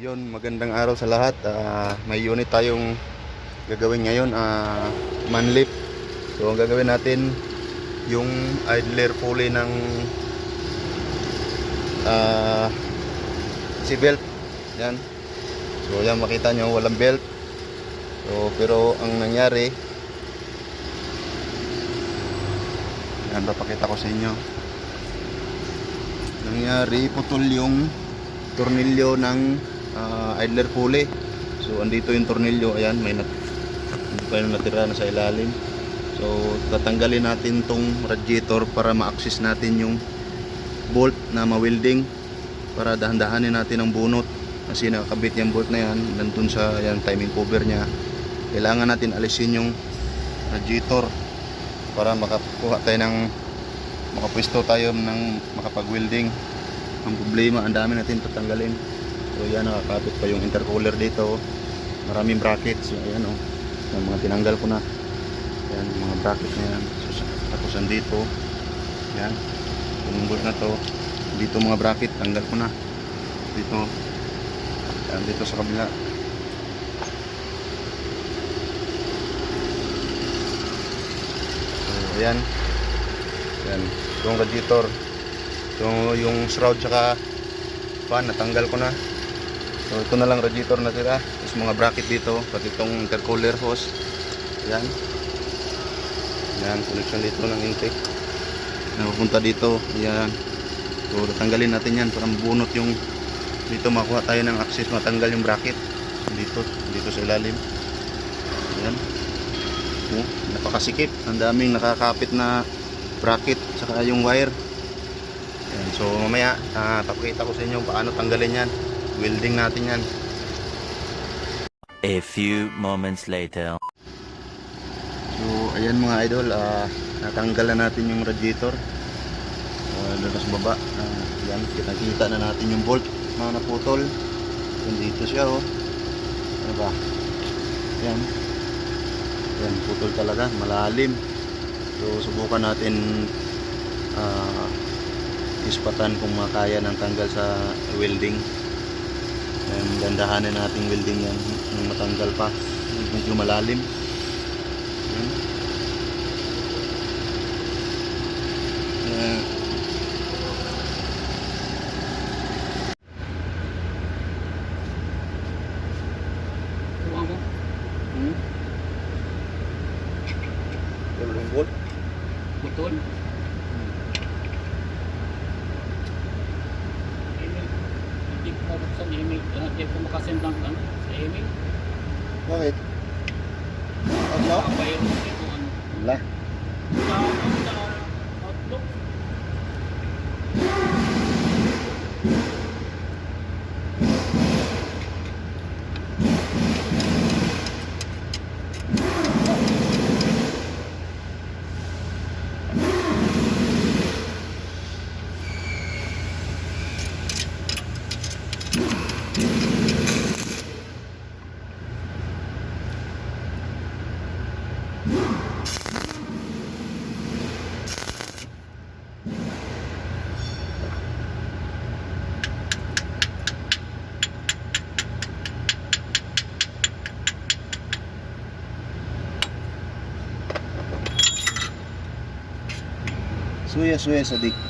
Yun, magandang araw sa lahat. Ah, may unit tayong gagawin ngayon, ah, manlip. So, ang gagawin natin, yung idler pulley ng ah, si belt. Yan. So, yan makita nyo, walang belt. So, pero ang nangyari, yan, papakita ko sa inyo. Nangyari, putol yung tornilyo ng ah, idler pulley. So andito yung tornilyo, ayan, may nat hindi natira na sa ilalim. So tatanggalin natin tong radiator para ma-access natin yung bolt na ma-welding para dahan-dahanin natin ang bunot. Kasi nakakabit yung bolt na yan nandun sa yan, timing cover niya. Kailangan natin alisin yung radiator para makakuha tayo ng makapwesto tayo ng makapag-welding. Ang problema ang dami natin tatanggalin so yan nakakapit pa yung intercooler dito. Maraming brackets. So, ayan o yung mga tinanggal ko na. Yan mga bracket na yan. So, tapos andito yan yung na to. Dito mga bracket tanggal ko na. Dito. Yan dito sa kabila. So ayan. Yan yung radiator. So yung shroud tsaka fan natanggal ko na. So ito na lang radiator na tira. Tapos mga bracket dito, pati itong intercooler hose. Yan. Yan, connection dito ng intake. Na pupunta dito. Yan. So tatanggalin natin yan para mabunot yung dito makuha tayo ng access matanggal yung bracket. Dito, dito sa ilalim. Yan. Oh, napakasikip. Ang daming nakakapit na bracket saka yung wire. Yan. So mamaya ah, papakita ko sa inyo paano tanggalin yan. Welding natin yan. A few moments later. So ayan mga idol, ah, natanggal na natin yung radiator. Uh, doon sa baba. Ah, yan, kita-kita na natin yung bolt na naputol. Yan dito siya oh. Ano ba? Yan. Yan, putol talaga, malalim. So subukan natin ah, ispatan kung makaya ng tanggal sa welding. And dandahanin natin welding yan nung matanggal pa. Medyo malalim. Subukan mo. Hmm? Yung lungkot. Putol. Email. Hindi ko mabuksan yung email. Ah, Hindi ko makasend ng ano, sa email. Bakit? Ano. Wala. Sa ano, sa Outlook. Suya, suya sa dik.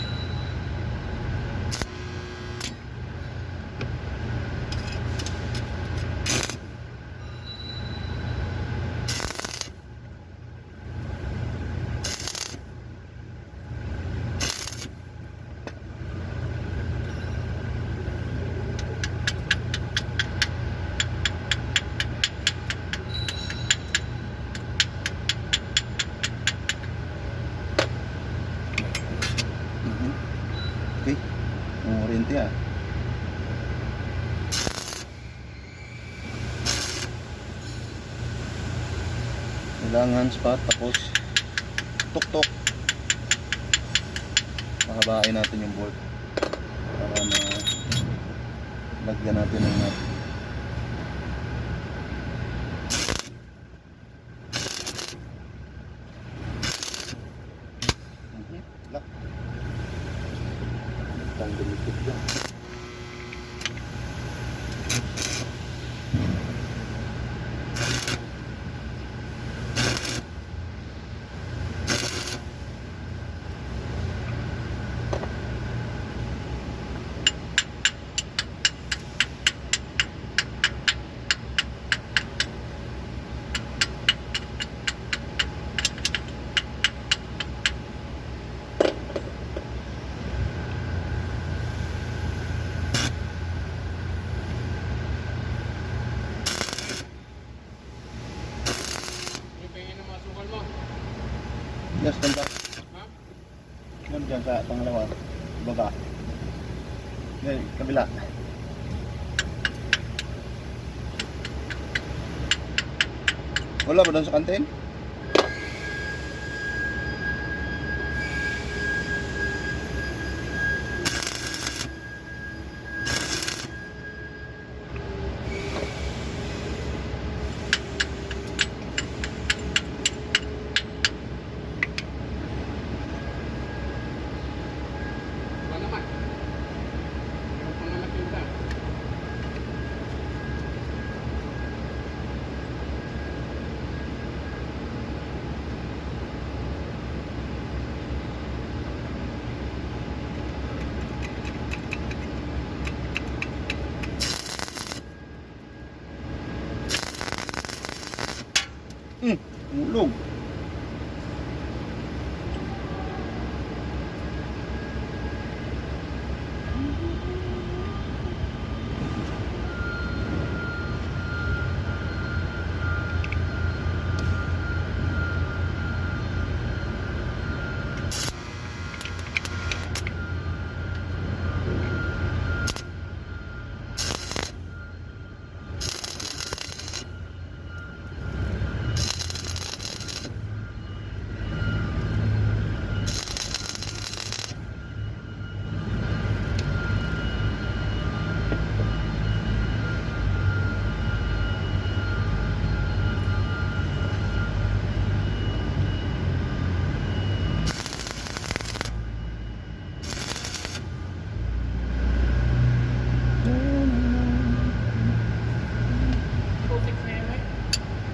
Okay. Ang oriente ah. Kailangan spot tapos tuk-tuk. Mahabain natin yung bolt para na lagyan natin ng nut. Tip dyan. lang sa pangalawa. Baba. Ngayon, kabila. Wala ba doon sa kantin?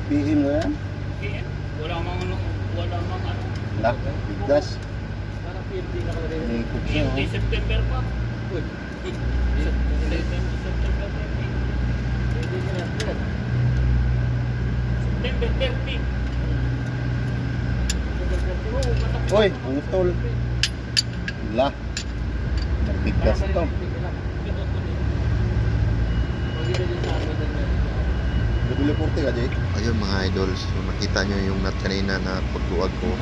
PM mo yan? Eh. Wala mang ano, wala mang ano. Wala. Gas. Parang PLD na ka rin. Cook siya. PLD oh. September pa. Good. September, September 30. September 30. Oh, matakot Hoy, ako. putol. Wala. Nagbigas to. W40 ka, Jay? Ayun mga idols, so nakita nyo yung nut kanina na pagbuwag ko,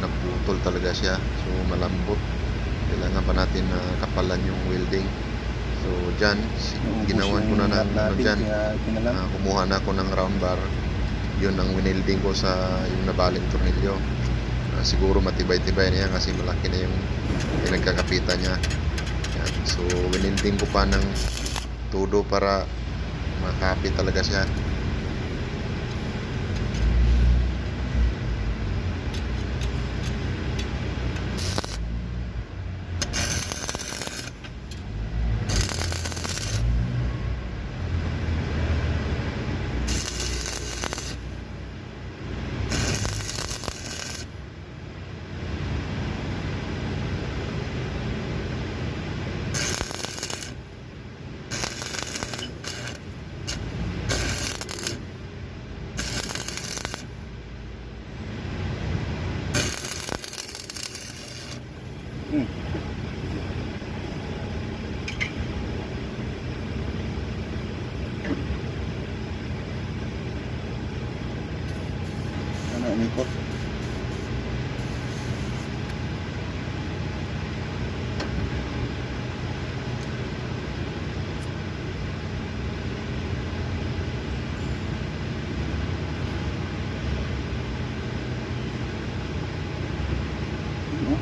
naputol talaga siya. So malambot. Kailangan pa natin na kapalan yung welding. So dyan, ginawan ko na ng ano dyan. Ah, kumuha na ako ng round bar. Yun ang winilding ko sa yung nabaling tornilyo. Ah, siguro matibay-tibay na yan kasi malaki na yung pinagkakapitan niya. Yan. So winilding ko pa ng todo para makapit talaga siya. Ano, umikot? Ano?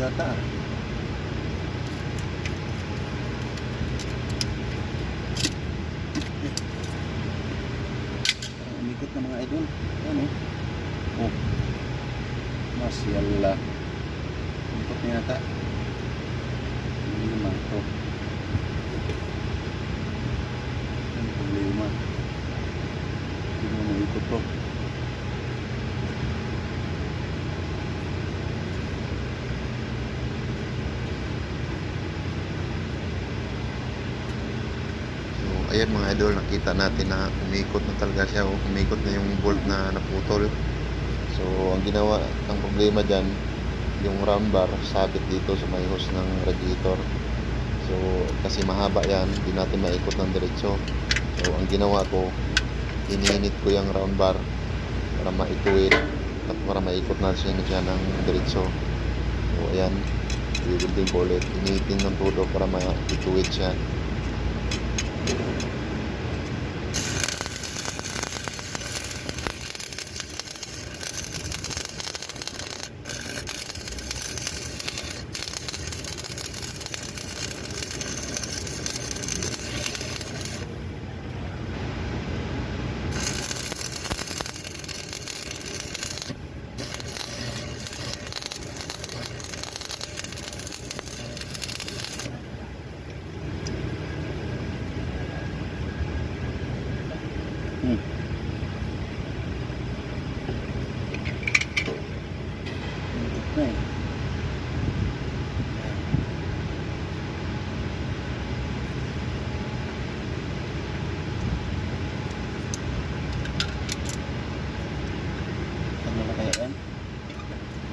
Gata. Umikot na mga idol. Ano? Oh. Masyalla. Umikot na yata. Hindi naman ito. Ang problema. Hindi mo maikot to. Ayan mga idol, nakita natin na umikot na talaga siya. Oh. Umikot na yung bolt na naputol. So, ang ginawa, ang problema dyan, yung round bar sabit dito sa may hose ng radiator. So, kasi mahaba yan, hindi natin maikot ng diretso. So, ang ginawa ko, ininit ko yung round bar para maituwid at para maikot natin siya ng diretso. So, ayan. I-welding ko ulit. Initin ng todo para ma-ituwid siya. Ano na kaya yan?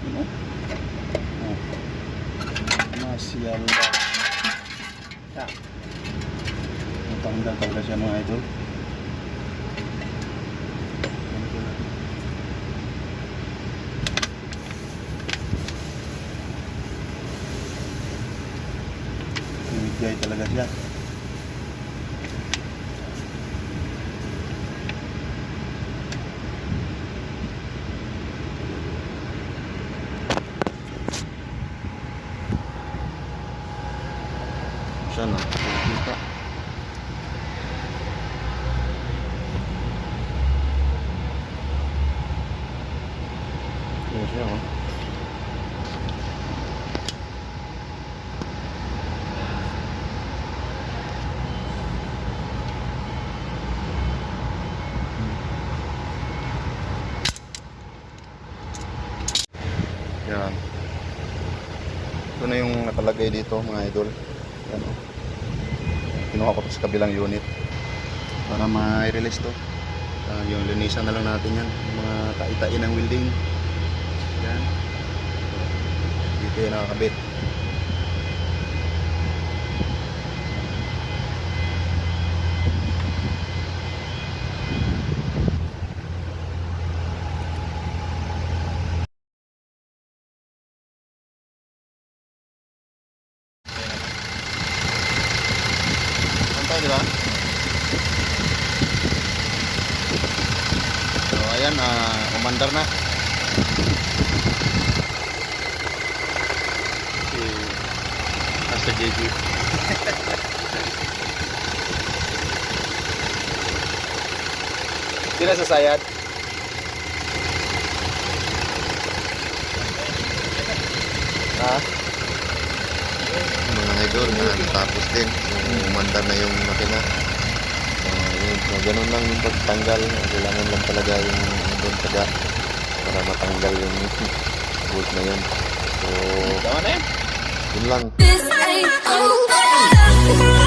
Ano? Oh. Masyal. Ya. Natanggal talaga siya mga idol. Bigay talaga siya. Siya na. Kita. Yan siya, oh. Yan. Ito na yung nakalagay dito mga idol. Yan, oh. Kinuha ko to sa kabilang unit para ma-release to. Ah, yung linisan na lang natin yan. Mga kaitain ng welding. Yan. Dito yung nakakabit. Di ba? So, ayan, ah, umandar na. Si Master JG. Sila sa sayad. Ha? Mga idol, umandar na yung makina. Uh, yun, so, ganun lang yung pagtanggal. Kailangan lang talaga yung doon taga para matanggal yung bolt na yun. So, Tama na yan. yun lang. This ain't over.